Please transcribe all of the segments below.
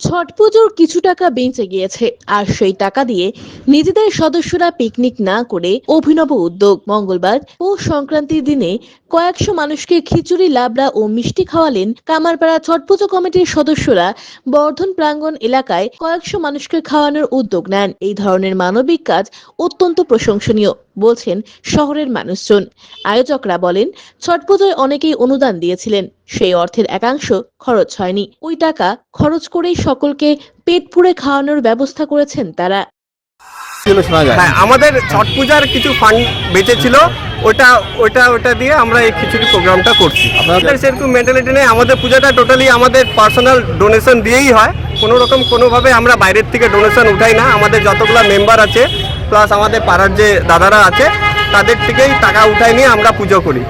ছট পুজোর কিছু টাকা বেঁচে গিয়েছে, আর সেই টাকা দিয়ে নিজেদের সদস্যরা পিকনিক না করে অভিনব উদ্যোগ। মঙ্গলবার ও সংক্রান্তির দিনে কয়েকশো মানুষকে খিচুড়ি, লাবড়া ও মিষ্টি খাওয়ালেন কামারপাড়া ছট পুজো কমিটির সদস্যরা। বর্ধন প্রাঙ্গণ এলাকায় কয়েকশো মানুষকে খাওয়ানোর উদ্যোগ নেন। এই ধরনের মানবিক কাজ অত্যন্ত প্রশংসনীয়, বলছেন শহরের মানুষজন। আয়োজকরা বলেন, ছট পুজোয় অনেকেই অনুদান দিয়েছিলেন। সেই অর্থের একাংশ খরচ হয়নি। ওই টাকা খরচ করেই সকলকে পেট পুড়ে খাওয়ানোর ব্যবস্থা করেছেন তারা। হ্যাঁ আমাদের ছট পূজার কিছু ফান্ড বেঁচেছিল। ওটা ওটা ওটা দিয়ে আমরা এই খিচুড়ি প্রোগ্রামটা করছি। আপনাদের- সেরকম মেন্টালিটি নেই। আমাদের পূজাটা টোটালি আমাদের পার্সোনাল ডোনেশন দিয়েই হয়। কোনো রকম কোনোভাবে আমরা বাইরের থেকে ডোনেশন উঠাই না। আমাদের যতগুলো মেম্বার আছে প্লাস আমাদের পাড়ার যে দাদারা আছে তাদের থেকেই টাকা উঠাই নিয়ে আমরা পুজো করি।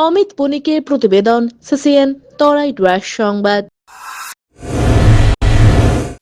অমিত বণিকের প্রতিবেদন সিসিএন তরাই ড্রাস সংবাদ।